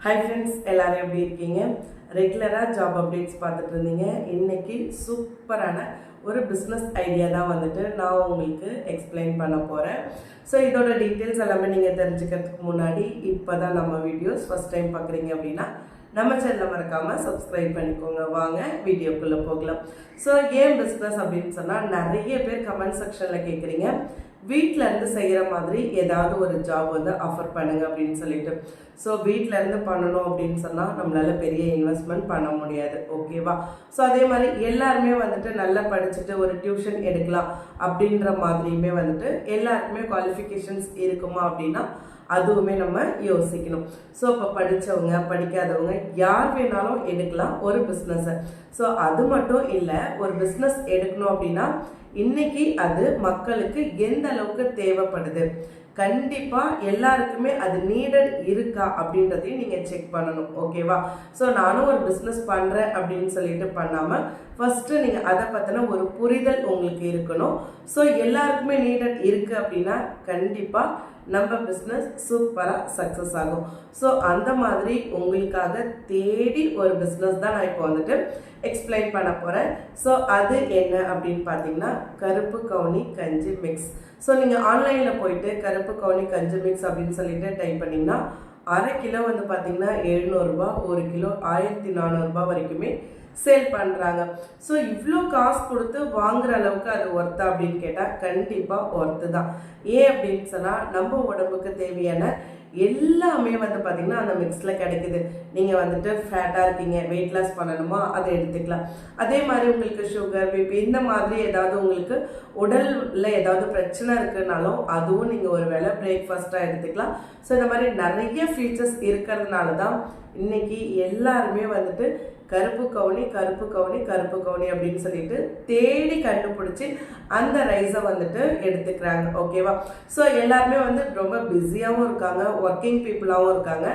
Hi friends எல்லாரும் எப்படி இருக்கீங்க? ரெகுலராக ஜாப் அப்டேட்ஸ் பார்த்துட்டு இருந்தீங்க. இன்னைக்கு சூப்பரான ஒரு பிஸ்னஸ் ஐடியா தான் வந்துட்டு நான் உங்களுக்கு எக்ஸ்பிளைன் பண்ண போகிறேன் ஸோ இதோட டீட்டெயில்ஸ் எல்லாமே நீங்கள் தெரிஞ்சுக்கிறதுக்கு முன்னாடி இப்போ தான் நம்ம வீடியோஸ் ஃபஸ்ட் டைம் பார்க்குறீங்க அப்படின்னா நம்ம சேனலை மறக்காமல் சப்ஸ்கிரைப் பண்ணிக்கோங்க. வாங்க வீடியோக்குள்ளே போகலாம். ஸோ ஏன் பிஸ்னஸ் அப்படின்னு சொன்னால் நிறைய பேர் கமெண்ட் செக்ஷனில் கேட்குறீங்க வீட்டில் இருந்து செய்கிற மாதிரி ஏதாவது ஒரு ஜாப் வந்து ஆஃபர் பண்ணுங்க அப்படின்னு சொல்லிட்டு. ஸோ வீட்டில் இருந்து பண்ணணும் அப்படின்னு சொன்னால் நம்மளால பெரிய இன்வெஸ்ட்மெண்ட் பண்ண முடியாது. ஓகேவா ஸோ அதே மாதிரி எல்லாருமே வந்துட்டு நல்லா படிச்சுட்டு ஒரு டியூஷன் எடுக்கலாம் அப்படின்ற மாதிரியுமே வந்துட்டு எல்லாருக்குமே குவாலிஃபிகேஷன்ஸ் இருக்குமா அப்படின்னா அதுவுமே நம்ம யோசிக்கணும். ஸோ இப்போ படித்தவங்க படிக்காதவங்க யார் வேணாலும் எடுக்கலாம் ஒரு பிஸ்னஸை ஸோ அது மட்டும் இல்லை ஒரு பிஸ்னஸ் எடுக்கணும் அப்படின்னா இன்னைக்கு அது மக்களுக்கு எந்த அளவுக்கு தேவைப்படுது? கண்டிப்பா எல்லாருக்குமே அது நீடட் இருக்கா அப்படின்றதையும் நீங்க செக் பண்ணணும் ஓகேவா ஸோ நானும் ஒரு பிஸ்னஸ் பண்றேன் அப்படின்னு சொல்லிட்டு பண்ணாம ஃபர்ஸ்ட் நீங்க அதை பத்தின ஒரு புரிதல் உங்களுக்கு இருக்கணும். ஸோ எல்லாருக்குமே நீடட் இருக்கு அப்படின்னா கண்டிப்பா நம்ம பிஸ்னஸ் சூப்பராக சக்ஸஸ் ஆகும். ஸோ அந்த மாதிரி உங்களுக்காக தேடி ஒரு பிஸ்னஸ் தான் நான் இப்போ வந்துட்டு எக்ஸ்பிளைன் பண்ண போகிறேன் ஸோ அது என்ன அப்படின்னு பார்த்தீங்கன்னா கருப்பு கவுனி கஞ்சி மிக்ஸ் ஸோ நீங்கள் ஆன்லைனில் போயிட்டு கருப்பு கவுனி கஞ்சி மிக்ஸ் அப்படின்னு சொல்லிட்டு டைப் பண்ணிங்கன்னா அரை கிலோ வந்து பார்த்தீங்கன்னா எழுநூறுபா ஒரு கிலோ ஆயிரத்தி நானூறுபா வரைக்குமே சேல் பண்ணுறாங்க ஸோ இவ்வளோ காசு கொடுத்து வாங்குற அளவுக்கு அது ஒர்த்தா அப்படின்னு கேட்டால் கண்டிப்பாக ஒர்த்து தான். ஏன் அப்படின்னு சொன்னால் நம்ம உடம்புக்கு தேவையான எல்லாமே வந்து பார்த்தீங்கன்னா அந்த மிக்ஸில் கிடைக்குது. நீங்கள் வந்துட்டு ஃபேட்டாக இருக்கீங்க வெயிட் லாஸ் பண்ணணுமா அதை எடுத்துக்கலாம். அதே மாதிரி உங்களுக்கு சுகர் பிபி இந்த மாதிரி ஏதாவது உங்களுக்கு உடலில் ஏதாவது பிரச்சனை இருக்குனாலும் அதுவும் நீங்கள் ஒரு வேளை பிரேக்ஃபாஸ்ட்டாக எடுத்துக்கலாம். ஸோ இந்த மாதிரி நிறைய ஃபீச்சர்ஸ் இருக்கிறதுனால தான் இன்னைக்கு எல்லாருமே வந்துட்டு கருப்பு கவுனி கருப்பு கவுனி கருப்பு கவுனி அப்படின்னு சொல்லிட்டு தேடி கண்டுபிடிச்சி அந்த ரைஸை வந்துட்டு எடுத்துக்கிறாங்க. ஓகேவா ஸோ எல்லாருமே வந்து ரொம்ப பிஸியாகவும் இருக்காங்க ஒர்க்கிங் பீப்புளாகவும் இருக்காங்க.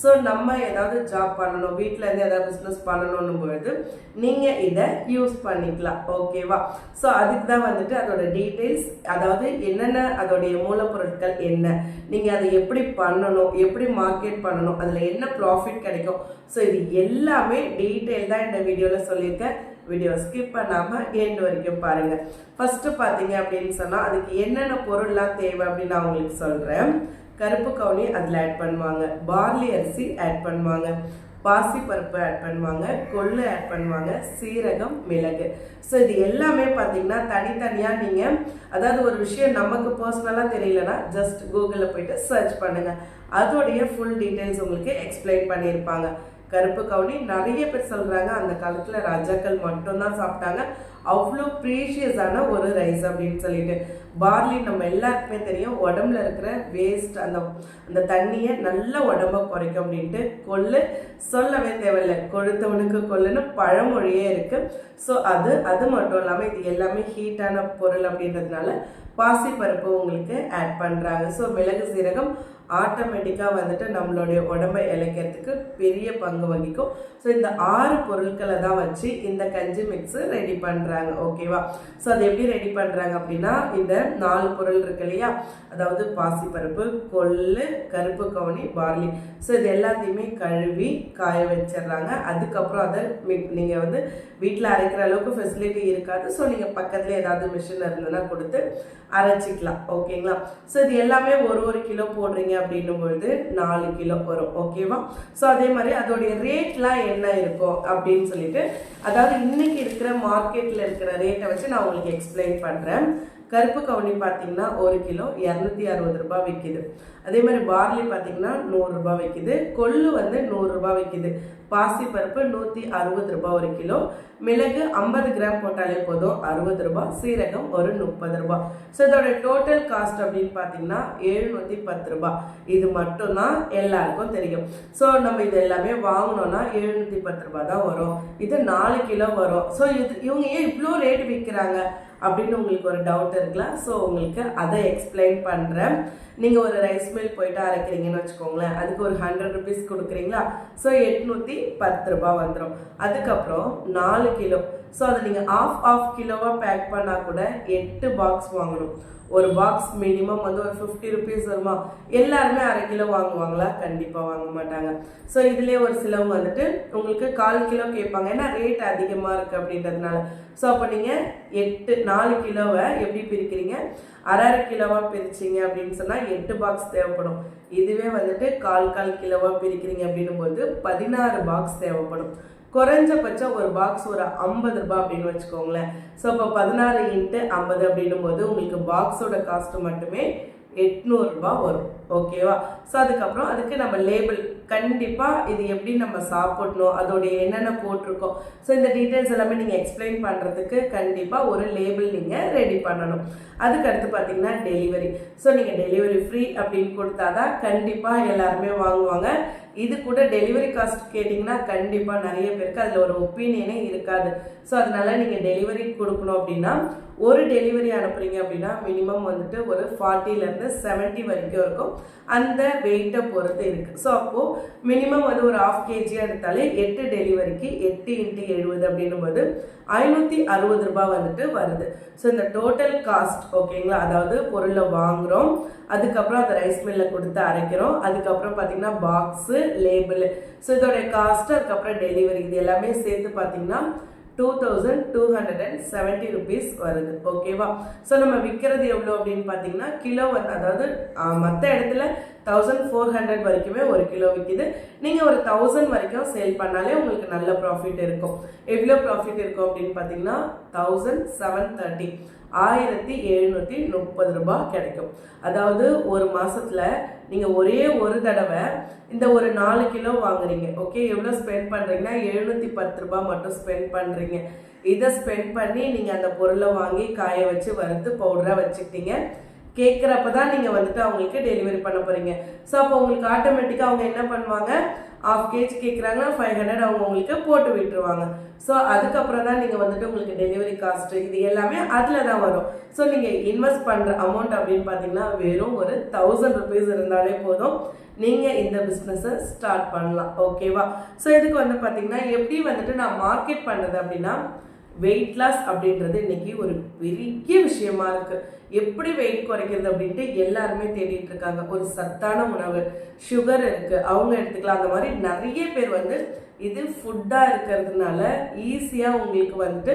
ஸோ நம்ம ஏதாவது ஜாப் பண்ணணும் வீட்டில் இருந்து ஏதாவது பிஸ்னஸ் பண்ணணும்னு பொழுது நீங்கள் இதை யூஸ் பண்ணிக்கலாம் ஓகேவா ஸோ அதுக்கு தான் வந்துட்டு அதோட டீட்டெயில்ஸ் அதாவது என்னென்ன அதோடைய மூலப்பொருட்கள் என்ன நீங்கள் அதை எப்படி பண்ணணும் எப்படி மார்க்கெட் பண்ணணும் அதில் என்ன ப்ராஃபிட் கிடைக்கும்? ஸோ இது எல்லாமே டீட்டெயில் தான் இந்த வீடியோவில் சொல்லியிருக்கேன். வீடியோ ஸ்கிப் பண்ணாமல் எண்ட் வரைக்கும் பாருங்கள் ஃபஸ்ட்டு பார்த்தீங்க அப்படின்னு சொன்னால் அதுக்கு என்னென்ன பொருள்லாம் தேவை அப்படின்னு நான் உங்களுக்கு சொல்கிறேன் கருப்பு கவுனி அதில் ஆட் பண்ணுவாங்க. பார்லி அரிசி ஆட் பண்ணுவாங்க. பாசி பருப்பு ஆட் பண்ணுவாங்க. கொள்ளு ஆட் பண்ணுவாங்க. சீரகம் மிளகு. ஸோ இது எல்லாமே பார்த்தீங்கன்னா தனித்தனியாக நீங்கள் அதாவது ஒரு விஷயம் நமக்கு பர்சனலாக தெரியலனா ஜஸ்ட் கூகுளில் போயிட்டு சர்ச் பண்ணுங்கள் அதோடைய ஃபுல் டீட்டெயில்ஸ் உங்களுக்கு எக்ஸ்பிளைன் பண்ணியிருப்பாங்க. கருப்பு கவுனி. நிறைய பேர் சொல்கிறாங்க அந்த காலத்தில் ராஜாக்கள் மட்டும்தான் சாப்பிட்டாங்க. அவ்வளோ ப்ரீஷியஸான ஒரு ரைஸ் அப்படின்னு சொல்லிட்டு. பார்லி நம்ம எல்லாருக்குமே தெரியும். உடம்புல இருக்கிற வேஸ்ட் அந்த அந்த தண்ணியை நல்ல உடம்ப குறைக்கும் அப்படின்ட்டு கொள்ளு சொல்லவே தேவையில்லை. கொழுத்தவனுக்கு கொள்ளுன்னு பழமொழியே இருக்குது ஸோ அது அது மட்டும் இல்லாமல் இது எல்லாமே ஹீட்டான பொருள் அப்படின்றதுனால பாசிப்பருப்பு உங்களுக்கு ஆட் பண்ணுறாங்க ஸோ மிளகு சீரகம் ஆட்டோமேட்டிக்காக வந்துட்டு நம்மளுடைய உடம்பை இழைக்கிறதுக்கு பெரிய பங்கு வகிக்கும். ஸோ இந்த ஆறு பொருட்களை தான் வச்சு இந்த கஞ்சி மிக்ஸு ரெடி பண்ணுறாங்க ஓகேவா ஸோ அது எப்படி ரெடி பண்ணுறாங்க அப்படின்னா இந்த நாலு பொருள் இருக்கு இல்லையா? அதாவது பாசிப்பருப்பு கொள்ளு கருப்பு கவுனி பார்லி. ஸோ இது எல்லாத்தையுமே கழுவி காய வச்சிடுறாங்க. அதுக்கப்புறம் அதை நீங்கள் வந்து வீட்டில் அரைக்கிற அளவுக்கு ஃபெசிலிட்டி இருக்காது. ஸோ நீங்கள் பக்கத்தில் ஏதாவது மிஷின் இருந்ததுன்னா கொடுத்து அரைச்சிக்கலாம். ஓகேங்களா ஸோ இது எல்லாமே ஒரு ஒரு கிலோ போடுறீங்க அப்படின்னும் பொழுது நாலு கிலோ வரும் ஓகேவா ஸோ அதே மாதிரி அதோடைய ரேட்லாம் என்ன இருக்கும் அப்படின்னு சொல்லிட்டு அதாவது இன்னைக்கு இருக்கிற மார்க்கெட்டில் இருக்கிற ரேட்டை வச்சு நான் உங்களுக்கு எக்ஸ்பிளைன் பண்ணுறேன் கருப்பு கவுனி பார்த்தீங்கன்னா ஒரு கிலோ இரநூத்தி அறுபது ரூபாய் விற்கிது. அதே மாதிரி பார்லி பார்த்தீங்கன்னா நூறுரூபா விற்கிது. கொள்ளு வந்து நூறுரூபா விற்கிது. பாசிப்பருப்பு நூற்றி அறுபது ரூபாய் ஒரு கிலோ. மிளகு ஐம்பது கிராம் போட்டாலே போதும் அறுபது ரூபாய். சீரகம் ஒரு முப்பது ரூபாய். ஸோ இதோட டோட்டல் காஸ்ட் அப்படின்னு பார்த்தீங்கன்னா எழுநூற்றி பத்து ரூபாய். இது மட்டும்தான் எல்லாருக்கும் தெரியும். ஸோ நம்ம இது எல்லாமே வாங்கினோம்னா எழுநூற்றி பத்து ரூபாய் தான் வரும். இது நாலு கிலோ வரும். ஸோ இது இவங்க ஏன் இவ்வளோ ரேட் விற்கிறாங்க? அப்படின்னு உங்களுக்கு ஒரு டவுட் இருக்கலாம் ஸோ உங்களுக்கு அதை எக்ஸ்பிளைன் பண்ணுறேன் நீங்கள் ஒரு ரைஸ் மில் போயிட்டு அரைக்கிறீங்கன்னு வச்சுக்கோங்களேன் அதுக்கு ஒரு ஹண்ட்ரட் ருபீஸ் கொடுக்குறீங்களா? ஸோ எட்நூற்றி பத்து ரூபாய் வந்துடும் அதுக்கப்புறம் நாலு கிலோ. ஸோ அதை நீங்கள் ஆஃப் ஆஃப் கிலோவாக பேக் பண்ணால் கூட எட்டு பாக்ஸ் வாங்கணும். ஒரு பாக்ஸ் மினிமம் வந்து ஒரு ஃபிஃப்டி ருபீஸ் வருமா? எல்லாருமே அரை கிலோ வாங்குவாங்களா? கண்டிப்பாக வாங்க மாட்டாங்க. ஸோ இதுலேயே ஒரு சிலவங்க வந்துட்டு உங்களுக்கு கால் கிலோ கேட்பாங்க. ஏன்னா ரேட் அதிகமாக இருக்குது அப்படின்றதுனால. ஸோ அப்போ நீங்கள் எட்டு நாலு கிலோவை எப்படி பிரிக்கிறீங்க? அரை அரை கிலோவாக பிரிச்சிங்க அப்படின்னு சொன்னால் எட்டு பாக்ஸ் தேவைப்படும். இதுவே வந்துட்டு கால் கால் கிலோவாக பிரிக்கிறீங்க அப்படின்னும் போது பதினாறு பாக்ஸ் தேவைப்படும். குறைஞ்சபட்சம் ஒரு பாக்ஸ் ஒரு ஐம்பது ரூபாய் அப்படின்னு வச்சுக்கோங்களேன். ஸோ இப்போ பதினாறு இன்ட்டு ஐம்பது அப்படின்னும் போது உங்களுக்கு பாக்ஸோட காஸ்ட் மட்டுமே எட்நூறுபா வரும். ஓகேவா ஸோ அதுக்கப்புறம் அதுக்கு நம்ம லேபிள் கண்டிப்பாக இது எப்படி நம்ம சாப்பிடணும் அதோடைய என்னென்ன போட்டிருக்கோம். ஸோ இந்த டீட்டெயில்ஸ் எல்லாமே நீங்கள் எக்ஸ்பிளைன் பண்ணுறதுக்கு கண்டிப்பாக ஒரு லேபிள் நீங்கள் ரெடி பண்ணணும். அதுக்கு அடுத்து பார்த்தீங்கன்னா டெலிவரி ஸோ நீங்கள் டெலிவரி ஃப்ரீ அப்படின்னு கொடுத்தாதான் கண்டிப்பாக எல்லாருமே வாங்குவாங்க. இது கூட டெலிவரி காஸ்ட் கேட்டிங்கன்னா கண்டிப்பாக நிறைய பேருக்கு அதில் ஒரு ஒப்பீனியனே இருக்காது. ஸோ அதனால நீங்கள் டெலிவரி கொடுக்கணும் அப்படின்னா ஒரு டெலிவரி அனுப்புறீங்க அப்படின்னா மினிமம் வந்துட்டு ஒரு ஃபார்ட்டிலேருந்து செவன்ட்டி வரைக்கும் இருக்கும். அந்த வெயிட்டை பொறுத்து இருக்குது ஸோ அப்போது மினிமம் வந்து ஒரு ஆஃப் கேஜியாக எடுத்தாலே எட்டு டெலிவரிக்கு எட்டு இன்ட்டு எழுபது அப்படின்னும் போது ஐநூற்றி அறுபது ரூபாய் வந்துட்டு வருது. ஸோ இந்த டோட்டல் காஸ்ட் ஓகேங்களா அதாவது பொருளை வாங்குகிறோம் அதுக்கப்புறம் அதை ரைஸ் மில்லில் கொடுத்து அரைக்கிறோம். அதுக்கப்புறம் பார்த்தீங்கன்னா பாக்ஸு லேபிள் ஸோ இதோடைய காஸ்ட் அதுக்கப்புறம் டெலிவரி இது எல்லாமே சேர்த்து பார்த்தீங்கன்னா two thousand two hundred and seventy rupees வருது ஓகேவா ஸோ நம்ம விற்கிறது எவ்வளோ அப்படின்னு பார்த்தீங்கன்னா கிலோ வந்து அதாவது மற்ற இடத்துல தௌசண்ட் ஃபோர் ஹண்ட்ரட் வரைக்குமே ஒரு கிலோ விற்கிது நீங்கள் ஒரு தௌசண்ட் வரைக்கும் சேல் பண்ணாலே உங்களுக்கு நல்ல ப்ராஃபிட் இருக்கும். எவ்வளோ ப்ராஃபிட் இருக்கும் அப்படின்னு பார்த்தீங்கன்னா தௌசண்ட் செவன் தேர்ட்டி ஆயிரத்தி எழுநூற்றி முப்பது ரூபாய் கிடைக்கும். அதாவது ஒரு மாதத்தில் நீங்கள் ஒரே ஒரு தடவை இந்த ஒரு நாலு கிலோ வாங்குறீங்க. ஓகே எவ்வளோ ஸ்பெண்ட் பண்ணுறீங்கன்னா எழுநூற்றி பத்து ரூபாய் மட்டும் ஸ்பெண்ட் பண்ணுறீங்க இதை ஸ்பெண்ட் பண்ணி நீங்கள் அந்த பொருளை வாங்கி காய வச்சு வறுத்து பவுடராக வச்சுக்கிட்டீங்க. கேட்குறப்ப தான் நீங்கள் வந்துட்டு அவங்களுக்கு டெலிவரி பண்ண போகிறீங்க ஸோ அப்போ உங்களுக்கு ஆட்டோமேட்டிக்காக அவங்க என்ன பண்ணுவாங்க? ஆஃப் கேஜி கேட்குறாங்கன்னா ஃபைவ் ஹண்ட்ரட் அவங்க உங்களுக்கு போட்டு விட்டுருவாங்க. ஸோ அதுக்கப்புறம் தான் நீங்கள் வந்துட்டு உங்களுக்கு டெலிவரி காஸ்ட் இது எல்லாமே அதில் தான் வரும். ஸோ நீங்கள் இன்வெஸ்ட் பண்ணுற அமௌண்ட் அப்படின்னு பார்த்தீங்கன்னா வெறும் ஒரு தௌசண்ட் ருபீஸ் இருந்தாலே போதும். நீங்கள் இந்த பிஸ்னஸை ஸ்டார்ட் பண்ணலாம். ஓகேவா ஸோ இதுக்கு வந்து பார்த்தீங்கன்னா எப்படி வந்துட்டு நான் மார்க்கெட் பண்ணது அப்படின்னா வெயிட் லாஸ் அப்படின்றது இன்னைக்கு ஒரு பெரிய விஷயமா இருக்கு. எப்படி வெயிட் குறைக்கிறது அப்படின்ட்டு எல்லாருமே தேடிட்டு இருக்காங்க. ஒரு சத்தான உணவு சுகர் இருக்கு அவங்க எடுத்துக்கலாம். அந்த மாதிரி நிறைய பேர் வந்து இது ஃபுட்டாக இருக்கிறதுனால ஈஸியாக உங்களுக்கு வந்துட்டு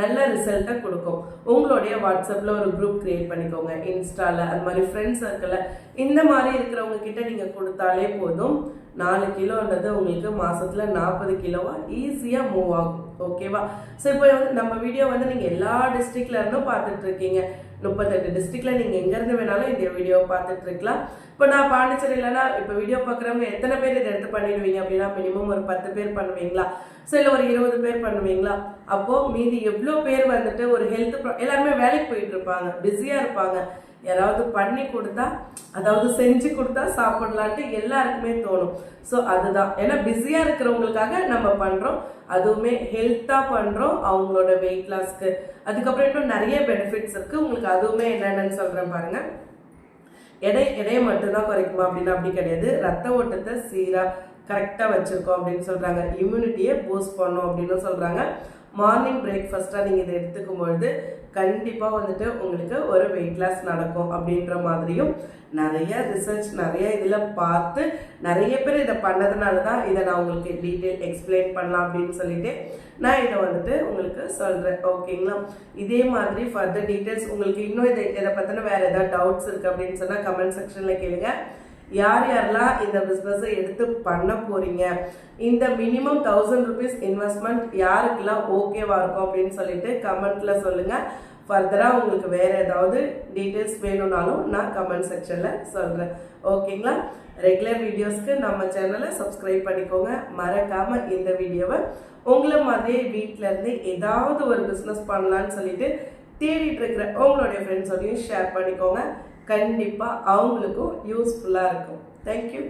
நல்ல ரிசல்ட்டை கொடுக்கும். உங்களுடைய வாட்ஸ்அப்பில் ஒரு குரூப் கிரியேட் பண்ணிக்கோங்க. இன்ஸ்டாவில் அது மாதிரி ஃப்ரெண்ட்ஸ் சர்க்கிளில் இந்த மாதிரி இருக்கிறவங்க கிட்ட நீங்கள் கொடுத்தாலே போதும். நாலு கிலோன்றது உங்களுக்கு மாசத்துல நாற்பது கிலோவா? ஈஸியாக மூவ் ஆகும். ஓகேவா ஸோ இப்போ வந்து நம்ம வீடியோ வந்து நீங்கள் எல்லா டிஸ்ட்ரிக்ட்ல இருந்தும் பார்த்துட்டு இருக்கீங்க முப்பத்தெட்டு டிஸ்ட்ரிக்ட்ல நீங்கள் எங்கேருந்து வேணாலும் இந்த வீடியோ பார்த்துட்டு இருக்கலாம் இப்போ நான் பாண்டிச்சேரியிலனா இப்போ வீடியோ பார்க்குறவங்க எத்தனை பேர் இதை எடுத்து பண்ணிடுவீங்க அப்படின்னா மினிமம் ஒரு பத்து பேர் பண்ணுவீங்களா? ஸோ இல்லை ஒரு இருபது பேர் பண்ணுவீங்களா? அப்போது மீதி எவ்வளோ பேர் வந்துட்டு ஒரு ஹெல்த் எல்லாருமே வேலைக்கு போயிட்டு இருப்பாங்க பிஸியாக இருப்பாங்க. யாராவது பண்ணி கொடுத்தா அதாவது செஞ்சு கொடுத்தா சாப்பிடலான்ட்டு எல்லாருக்குமே தோணும். ஸோ அதுதான். ஏன்னா பிஸியாக இருக்கிறவங்களுக்காக நம்ம பண்ணுறோம் அதுவுமே ஹெல்த்தாக பண்ணுறோம் அவங்களோட வெயிட் லாஸ்க்கு அதுக்கப்புறம் இன்னும் நிறைய பெனிஃபிட்ஸ் இருக்குது உங்களுக்கு அதுவுமே என்னென்னு சொல்கிறேன் பாருங்கள் எடை எடையை மட்டும்தான் குறைக்குமா அப்படின்னா அப்படி கிடையாது. ரத்த ஓட்டத்தை சீராக கரெக்டாக வச்சுருக்கோம் அப்படின்னு சொல்கிறாங்க இம்யூனிட்டியை பூஸ்ட் பண்ணோம் அப்படின்னு சொல்கிறாங்க மார்னிங் பிரேக்ஃபாஸ்ட்டாக நீங்கள் இதை எடுத்துக்கும் பொழுது கண்டிப்பாக வந்துட்டு உங்களுக்கு ஒரு வெயிட் லாஸ் நடக்கும் அப்படின்ற மாதிரியும் நிறைய ரிசர்ச் நிறைய இதில் பார்த்து நிறைய பேர் இதை பண்ணதுனால தான் இதை நான் உங்களுக்கு டீட்டெயில் எக்ஸ்பிளைன் பண்ணலாம் அப்படின்னு சொல்லிட்டு நான் இதை வந்துட்டு உங்களுக்கு சொல்கிறேன் ஓகேங்களா இதே மாதிரி ஃபர்தர் டீட்டெயில்ஸ் உங்களுக்கு இன்னும் இதை இதை பற்றின வேறு ஏதாவது டவுட்ஸ் இருக்குது அப்படின்னு சொன்னால் கமெண்ட் செக்ஷனில் கேளுங்கள் யார் யாரெல்லாம் இந்த பிஸ்னஸை எடுத்து பண்ண போறீங்க? இந்த மினிமம் தௌசண்ட் ருபீஸ் இன்வெஸ்ட்மெண்ட் யாருக்கெல்லாம் ஓகேவா இருக்கும் அப்படின்னு சொல்லிட்டு கமெண்ட்ல சொல்லுங்க. ஃபர்தராக உங்களுக்கு வேற ஏதாவது டீட்டெயில்ஸ் வேணும்னாலும் நான் கமெண்ட் செக்ஷனில் சொல்கிறேன் ஓகேங்களா ரெகுலர் வீடியோஸ்க்கு நம்ம சேனலை சப்ஸ்கிரைப் பண்ணிக்கோங்க. மறக்காம இந்த வீடியோவை உங்களை மாதிரியே வீட்டில இருந்து ஏதாவது ஒரு பிஸ்னஸ் பண்ணலான்னு சொல்லிட்டு தேடிட்டு இருக்கிற உங்களுடைய ஃப்ரெண்ட்ஸோடையும் ஷேர் பண்ணிக்கோங்க. கண்டிப்பாக அவங்களுக்கும் யூஸ்ஃபுல்லாக இருக்கும். தேங்க்யூ